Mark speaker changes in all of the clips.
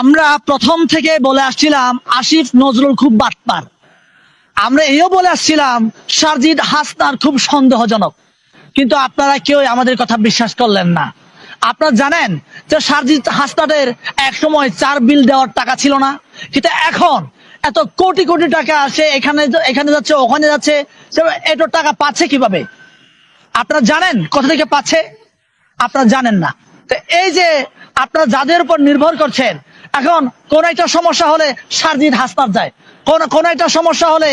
Speaker 1: আমরা প্রথম থেকে বলে আসছিলাম আসিফ নজরুল খুব বাটপার। আমরা এও বলে আসছিলাম সারজিদ হাসনার খুব সন্দেহজনক। কিন্তু আপনারা কেউ আমাদের কথা বিশ্বাস করলেন না। আপনারা জানেন যে সারজিদ হাসনাদের এক সময় চার বিল দেওয়ার টাকা ছিল না। কিন্তু এখন এত কোটি কোটি টাকা সে এখানে এখানে যাচ্ছে, ওখানে যাচ্ছে এত টাকা পাচ্ছে কীভাবে? আপনারা জানেন কোথা থেকে পাচ্ছে? আপনারা জানেন না। তো এই যে আপনারা যাদের উপর নির্ভর করছেন এখন কোন একটা সমস্যা হলে সারজিদ হাসপাত যায়। কোন কোন একটা সমস্যা হলে,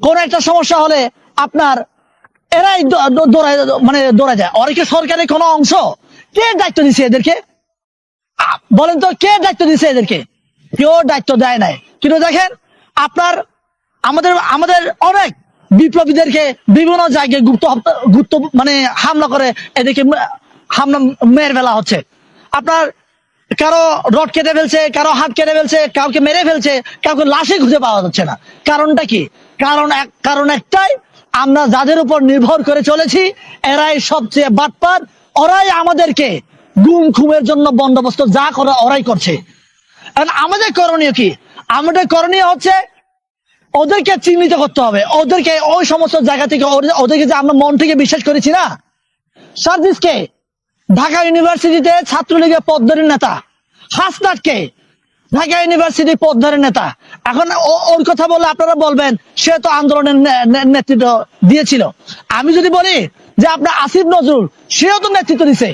Speaker 1: কোন একটা সমস্যা হলে আপনার এরাই দৌড়ায় মানে দৌড়া যায়। ওরা কি সরকারের কোনো অংশ? কে দায়িত্ব দিছে এদেরকে? বলেন তো, কে দায়িত্ব দিছে এদেরকে? কেউ দায়িত্ব দেয় নাই। কিন্তু দেখেন, আপনার আমাদের আমাদের অনেক বিপ্লবীদেরকে বিভিন্ন জায়গায় গুপ্ত গুপ্ত মানে হামলা করে এদেরকে হামলা, মেরে বেলা হচ্ছে। আপনার কারও রড কেটে ফেলছে, কারও হাত কেটে ফেলছে, কাউকে মেরে ফেলছে, কাউকে লাশে খুঁজে পাওয়া যাচ্ছে না। কারণটা কি? কারণ এক, কারণ একটাই, আমরা যাদের উপর নির্ভর করে চলেছি, এরাই সবচেয়ে বাটপার, ওরাই আমাদেরকে গুম খুমের জন্য বন্দোবস্ত যা করে ওরাই করছে। আমাদের করণীয় কি? আমাদের করণীয় হচ্ছে ওদেরকে চিহ্নিত করতে হবে। ওদেরকে ওই সমস্ত জায়গা থেকে ওদেরকে যে আমরা মন থেকে বিশ্বাস করেছি না? সার্জিসকে ঢাকা ইউনিভার্সিটিতে ছাত্রলীগের পদ্মরের নেতা। হাসনাটকে ঢাকা ইউনিভার্সিটি পদ্মরের নেতা। এখন ওর কথা বলে আপনারা বলবেন, সে তো আন্দোলনের নেতৃত্ব দিয়েছিল। আমি যদি বলি যে আপনার আসিফ নজরুল, সেও তো নেতৃত্ব দিছে।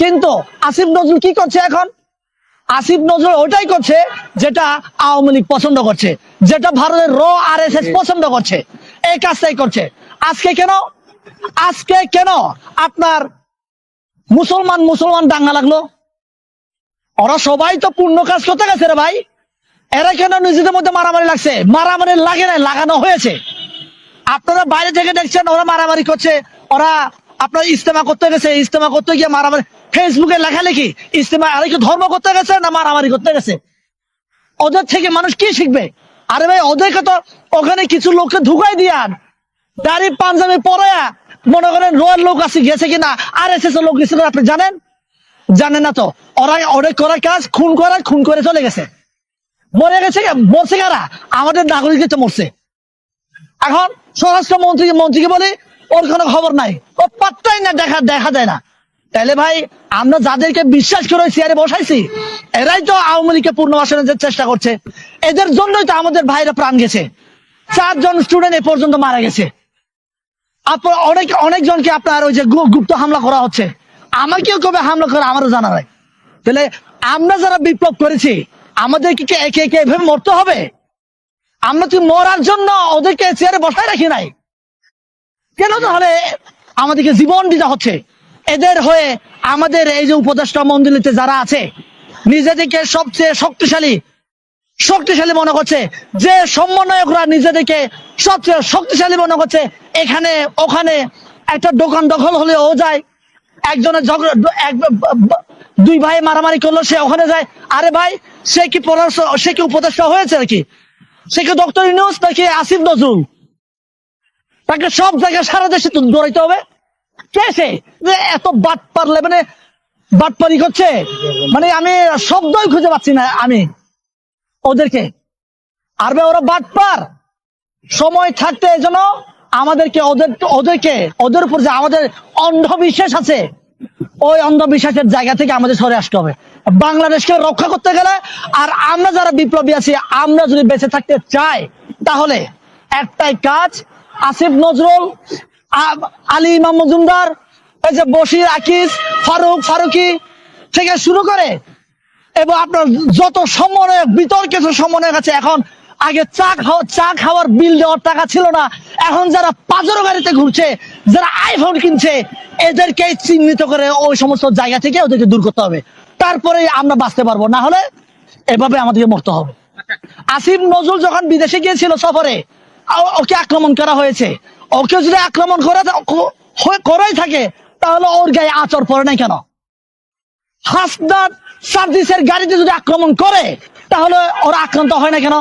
Speaker 1: কিন্তু আসিফ নজরুল কি করছে এখন? আসিফ নজরুল ওটাই করছে যেটা আওয়ামী লীগ পছন্দ করছে, যেটা ভারতের র আর এস এস পছন্দ করছে। এই কাজটাই করছে। আজকে কেন? আজকে কেন আপনার মুসলমান মুসলমান দাঙ্গা লাগল। ওরা সবাই তো পূর্ণ কাজ করতে গেছে রে ভাই। এরা কেন নিজেদের মধ্যে মারামারি লাগছে? মারামারি লাগে না লাগানো হয়েছে। আপনারা বাইরে থেকে দেখছেন, ওরা মারামারি করছে। ওরা আপনার ইস্তেমা করতে গেছে ইস্তেমা করতে গিয়ে মারামারি ফেসবুকে লেখালেখি ইস্তেমা আরে কি ধর্ম করতে গেছে না মারামারি করতে গেছে? ওদের থেকে মানুষ কি শিখবে? আরে ভাই, ওদেরকে তো ওখানে কিছু লোককে ঢুকাই দিয়ান দাড়ি, পাঞ্জাবি পরে মনে করেন রোয়ার লোক আছে, গেছে কিনা আর এস এস লোক গেছে আপনি জানেন? জানেন না তো। ওরা অনেক করা কাজ, খুন করা, খুন করে চলে গেছে। মরে গেছে? মরছে কারা? আমাদের নাগরিক তো মরছে। এখন স্বরাষ্ট্র মন্ত্রী মন্ত্রীকে বলি, ওর কোনো খবর নাই। ও পাত্তাই না, দেখা দেখা যায় না। তাহলে ভাই, আমরা যাদেরকে বিশ্বাস করে চেয়ারে বসাইছি, এরাই তো আওয়ামী লীগকে পূর্ণবাসনের চেষ্টা করছে। এদের জন্যই তো আমাদের ভাইরা প্রাণ গেছে। চারজন স্টুডেন্ট এ পর্যন্ত মারা গেছে। অনেক অনেকজনকে আপনার ওই যে গুপ্ত হামলা করা হচ্ছে। আমাকেও কবে হামলা করে আমারও জানা নাই। তাহলে আমরা যারা বিপ্লব করেছি, আমাদেরকে একে একে এভাবে মরতে হবে? আমরা তুই মরার জন্য ওদেরকে চেয়ারে বসায় রাখি নাই। কেন তাহলে আমাদেরকে জীবন দিতে হচ্ছে? এদের হয়ে আমাদের এই যে উপদেষ্টা মন্ডলীতে যারা আছে, নিজেদেরকে সবচেয়ে শক্তিশালী শক্তিশালী মনে করছে যে সমন্বয়করা নিজেদেরকে সবচেয়ে শক্তিশালী মনে করছে। এখানে, ওখানে একটা দোকান দখল হলে ও যায়। একজনের ঝগড়া দুই ভাই মারামারি করল, সে ওখানে যায়। আরে ভাই, সে কি সে কি উপদেষ্টা হয়েছে নাকি? সে কি ডক্টর ইউনুস নাকি আসিফ নজরুল তাকে সব জায়গায় সারা দেশে দৌড়াইতে হবে। কে সে? এত বাট পারলে মানে বাটপারি করছে। মানে আমি শব্দই খুঁজে পাচ্ছি না আমি। ওদেরকে। আর বে ওরা বাটপার সময় থাকতে জন্য আমাদেরকে ওদের, ওদেরকে, ওদের উপর যে আমাদের অন্ধবিশ্বাস আছে, ওই অন্ধবিশ্বাসের জায়গা থেকে আমাদের সরে আসতে হবে। বাংলাদেশকে রক্ষা করতে গেলে, আর আমরা যারা বিপ্লবী আছি, আমরা যদি বেঁচে থাকতে চাই, তাহলে একটাই কাজ, আসিফ নজরুল আলী ইমাম মজুমদার, এই যে বশির আকিস, ফারুক ফারুকি থেকে শুরু করে এবং আপনার যত সমন্বয়ক বিতর্কিত সমন্বয়ক আছে এখন আগে চা খাওয়া, চা খাওয়ার বিল দেওয়ার টাকা ছিল না। এখন যারা পাঁচরো গাড়িতে ঘুরছে, যারা আইফোন কিনছে এদেরকে চিহ্নিত করে ওই সমস্ত জায়গা থেকে ওদেরকে দূর করতে হবে। তারপরে আমরা বাঁচতে পারব। না হলে এভাবে আমাদেরকে মরতে হবে। আসিফ নজরুল যখন বিদেশে গিয়েছিল সফরে ওকে আক্রমণ করা হয়েছে। ওকে যদি আক্রমণ করা করাই থাকে, তাহলে ওর গায়ে আচর পড়ে নাই কেন? হাসনাত সার্ভিসের গাড়িতে যদি আক্রমণ করে তাহলে ওরা আক্রান্ত হয় না কেন?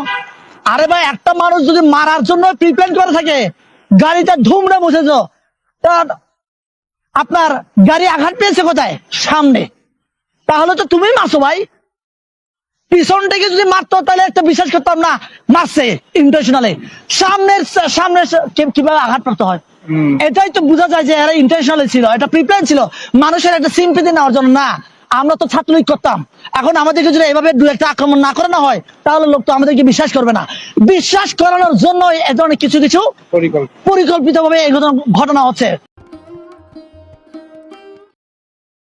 Speaker 1: আরে ভাই একটা মানুষ যদি মারার জন্য প্রিপেয়ার করে থাকে গাড়িতে ধুমড়ে বসেছ তা আপনার গাড়ি আঘাত পেয়েছে কোথায়? সামনে। তাহলে তো তুমি মাসো ভাই। পিছন থেকে যদি মারতো তাহলে একটা বিশ্বাস করতাম না মারছে ইন্টারন্যাশনালে সামনের সামনে কীভাবে আঘাত প্রাপ্ত হয় এটাই তো বোঝা যায় যে এরা ইন্টারন্যাশনালে ছিল এটা প্রিপেয়ার ছিল। মানুষের একটা সিম্পিতি নেওয়ার জন্য না। আমরা তো ছাত্রলীগ করতাম। এখন আমাদেরকে যদি এভাবে দু একটা আক্রমণ না করানো হয় তাহলে লোক তো আমাদেরকে বিশ্বাস করবে না। বিশ্বাস করানোর জন্য এ ধরনের কিছু কিছু
Speaker 2: পরিকল্পনা
Speaker 1: পরিকল্পিত ভাবে এই ঘটনা হচ্ছে।